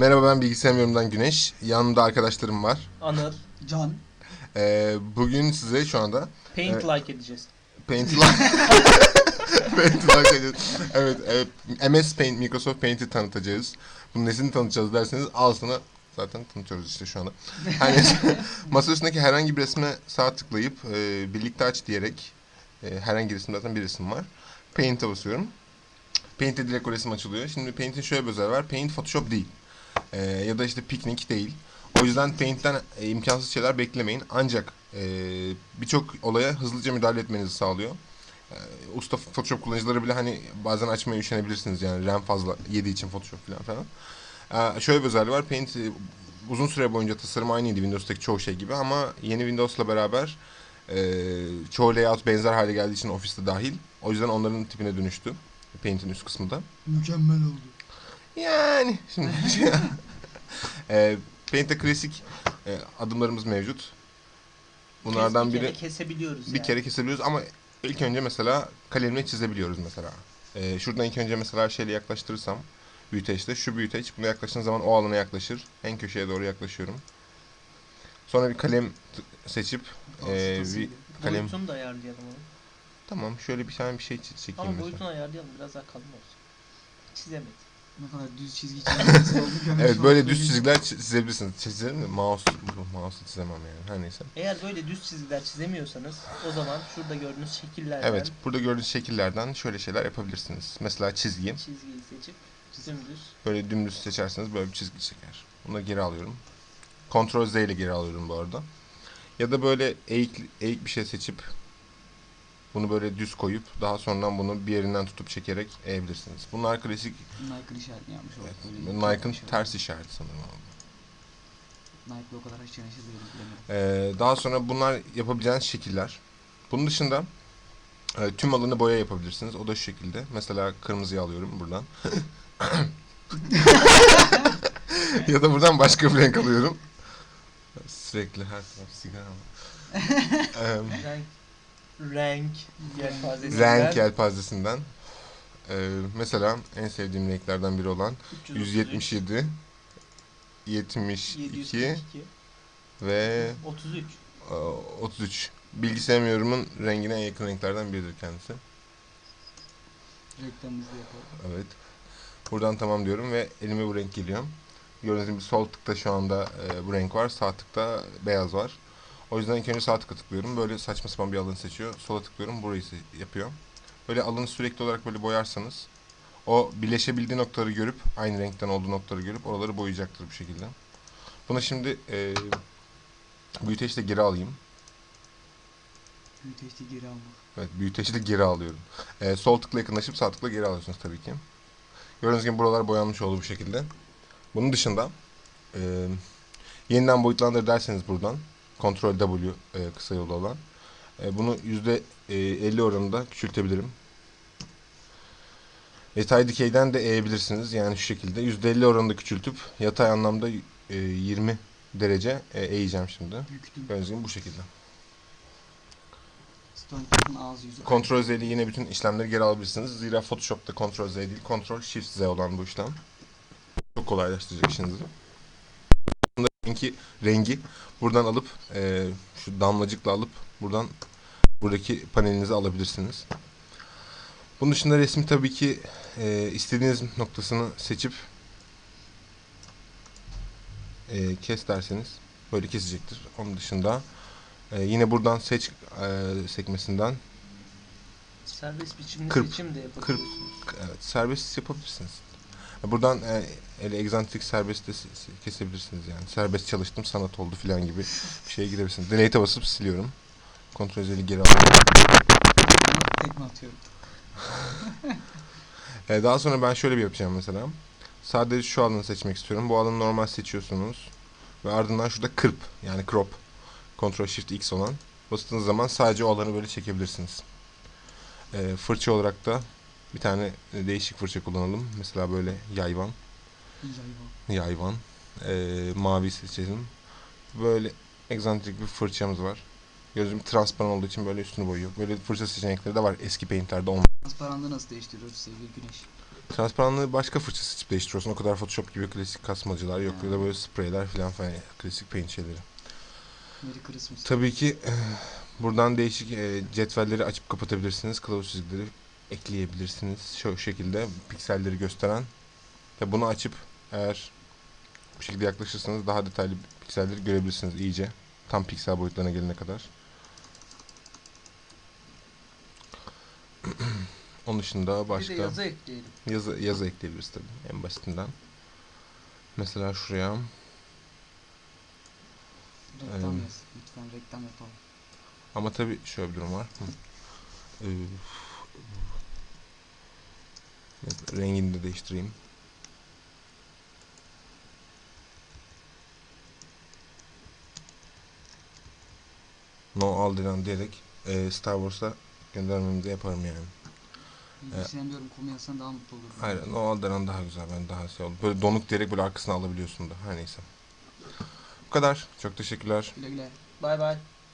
Merhaba ben Bilgisayar Yorum'dan Güneş. Yanımda arkadaşlarım var. Anıl. Can. Ee, bugün size şu anda Paint Evet. like edeceğiz. Paint Paint Evet, evet. MS Paint, Microsoft Paint'i tanıtacağız. Bunun nesini tanıtacağız derseniz al sana zaten tanıtıyoruz işte şu anda. Hani masa üstündeki herhangi bir resme sağ tıklayıp e, birlikte aç diyerek e, herhangi bir resim zaten bir resim var. Paint'e basıyorum. Paint'te direkt o resim açılıyor. Şimdi Paint'in şöyle bir özelliği var. Paint Photoshop değil. E, ya da işte Picnic değil. O yüzden Paint'ten e, imkansız şeyler beklemeyin. Ancak e, birçok olaya hızlıca müdahale etmenizi sağlıyor. E, usta Photoshop kullanıcıları bile hani bazen açmaya üşenebilirsiniz yani RAM fazla yediği için Photoshop falan falan. E, şöyle bir özelliği var. Paint e, uzun süre boyunca tasarım aynıydı Windows'taki çoğu şey gibi ama yeni Windows'la beraber e, çoğu layout benzer hale geldiği için ofiste dahil. O yüzden onların tipine dönüştü. Paint'in üst kısmında. Mükemmel oldu. Yani şimdi e, Paint'te klasik e, adımlarımız mevcut. Bunlardan bir biri kere kesebiliyoruz bir yani. kere kesebiliyoruz ama ilk önce mesela kalemle çizebiliyoruz mesela. E, şuradan ilk önce mesela şeyle yaklaştırırsam büyüteçte şu büyüteç buna yaklaştığın zaman o alana yaklaşır. En köşeye doğru yaklaşıyorum. Sonra bir kalem t- seçip e, bir kalem Boyutunu da ayarlayalım onu. tamam şöyle bir tane bir şey çi- çekeyim Ama mesela. boyutunu ayarlayalım biraz daha kalın olsun. Çizemedim. Ne kadar düz çizgi çizgisi Evet böyle düz çizgiler çi- çizebilirsiniz. Çizelim mi? Mouse, mouse'u çizemem yani. Her neyse. Eğer böyle düz çizgiler çizemiyorsanız o zaman şurada gördüğünüz şekillerden Evet, burada gördüğünüz şekillerden şöyle şeyler yapabilirsiniz. Mesela çizgi. çizgiyi seçip dümdüz. Böyle dümdüz seçerseniz böyle bir çizgi çeker. Bunu da geri alıyorum. Ctrl Z ile geri alıyorum bu arada. Ya da böyle eğik, eğik bir şey seçip bunu böyle düz koyup daha sonradan bunu bir yerinden tutup çekerek eğebilirsiniz. Bunlar klasik Nike'ın işaretini yapmış olduk. evet, Nike'ın işaret. ters işareti sanırım abi. Nike'la o kadar haşır neşir değiliz bilemedim. Ee, daha sonra bunlar yapabileceğiniz şekiller. Bunun dışında e, tüm alanı boya yapabilirsiniz. O da şu şekilde. Mesela kırmızıyı alıyorum buradan. ya da buradan başka bir renk alıyorum. Sürekli her taraf sigara. Ee, Renk yelpazesinden renk yelpazesinden. Ee, mesela en sevdiğim renklerden biri olan 333, 177, 72 742, ve 33. e, 33. Bilgisayarımın rengine en yakın renklerden biridir kendisi. Reklamımızı yapalım. Evet. Buradan tamam diyorum ve elime bu renk geliyor. Gördüğünüz gibi sol tıkta şu anda e, bu renk var. Sağ tıkta beyaz var. O yüzden ilk önce sağ tıka tıklıyorum. Böyle saçma sapan bir alan seçiyor. Sola tıklıyorum. Burayı yapıyor. Böyle alanı sürekli olarak böyle boyarsanız o birleşebildiği noktaları görüp aynı renkten olduğu noktaları görüp oraları boyayacaktır bu şekilde. Bunu şimdi e, büyüteçle geri alayım. Büyüteçte geri almak. Evet, büyüteci de geri alıyorum. Ee, sol tıkla yakınlaşıp sağ tıkla geri alıyorsunuz tabii ki. Gördüğünüz gibi buralar boyanmış oldu bu şekilde. Bunun dışında e, yeniden boyutlandır derseniz buradan Ctrl W e, kısa yolu olan e, bunu yüzde e, %50 oranında küçültebilirim. Yatay dikeyden de eğebilirsiniz. Yani şu şekilde %50 oranında küçültüp yatay anlamda e, 20 derece e, eğeceğim şimdi. Gibi bu şekilde. Ctrl Z ile yine bütün işlemleri geri alabilirsiniz. Zira Photoshop'ta Ctrl Z değil, Ctrl Shift Z olan bu işlem. Çok kolaylaştıracak işinizi. Bunda rengi, buradan alıp e, şu damlacıkla alıp buradan buradaki panelinizi alabilirsiniz. Bunun dışında resmi tabii ki e, istediğiniz noktasını seçip e, kes derseniz böyle kesecektir. Onun dışında e, yine buradan seç e, sekmesinden Serbest biçimde Kırp, seçim de kırp. yapabiliyorsunuz. Evet, serbest yapabilirsiniz. Buradan e, ele egzantrik serbest de kesebilirsiniz yani. Serbest çalıştım sanat oldu filan gibi bir şeye gidebilirsiniz. Delete'e basıp siliyorum. Kontrol Z'li geri alıyorum. Tekme atıyorum. E, daha sonra ben şöyle bir yapacağım mesela. Sadece şu alanı seçmek istiyorum. Bu alanı normal seçiyorsunuz. Ve ardından şurada kırp yani crop. Ctrl Shift X olan. Bastığınız zaman sadece o alanı böyle çekebilirsiniz. E, fırça olarak da bir tane değişik fırça kullanalım. Mesela böyle yayvan. Yayvan. yayvan. Ee, mavi seçelim. Böyle egzantrik bir fırçamız var. Gözüm transparan olduğu için böyle üstünü boyuyor. Böyle fırça seçenekleri de var eski paintlerde olmayan. Transparanda nasıl değiştiriyoruz sevgili Güneş? Transparanlığı başka fırça seçip değiştiriyorsun. O kadar Photoshop gibi klasik kasmacılar yok. Ya da böyle spreyler falan falan klasik paint şeyleri. Merry Christmas. Tabii ki eh, buradan değişik eh, cetvelleri açıp kapatabilirsiniz. Kılavuz çizgileri ekleyebilirsiniz. Şu şekilde pikselleri gösteren. Ve bunu açıp eğer bu şekilde yaklaşırsanız daha detaylı pikselleri görebilirsiniz iyice. Tam piksel boyutlarına gelene kadar. Onun dışında Bir başka de yazı ekleyelim. yazı, yazı ekleyebiliriz tabii en basitinden. Mesela şuraya Reklam yaz. Lütfen reklam yapalım. Ama tabii şöyle bir durum var. Hı. Ee, mesela rengini de değiştireyim. No Alderan diyerek e, Star Wars'a göndermemizi yaparım yani. Evet. İlgilenmiyorum konu yazsan daha mutlu olurum. Hayır, No Alderan daha güzel. Ben daha şey oldu. Böyle donuk diyerek böyle arkasına alabiliyorsun da. Her neyse. Bu kadar. Çok teşekkürler. Güle güle. Bay bay.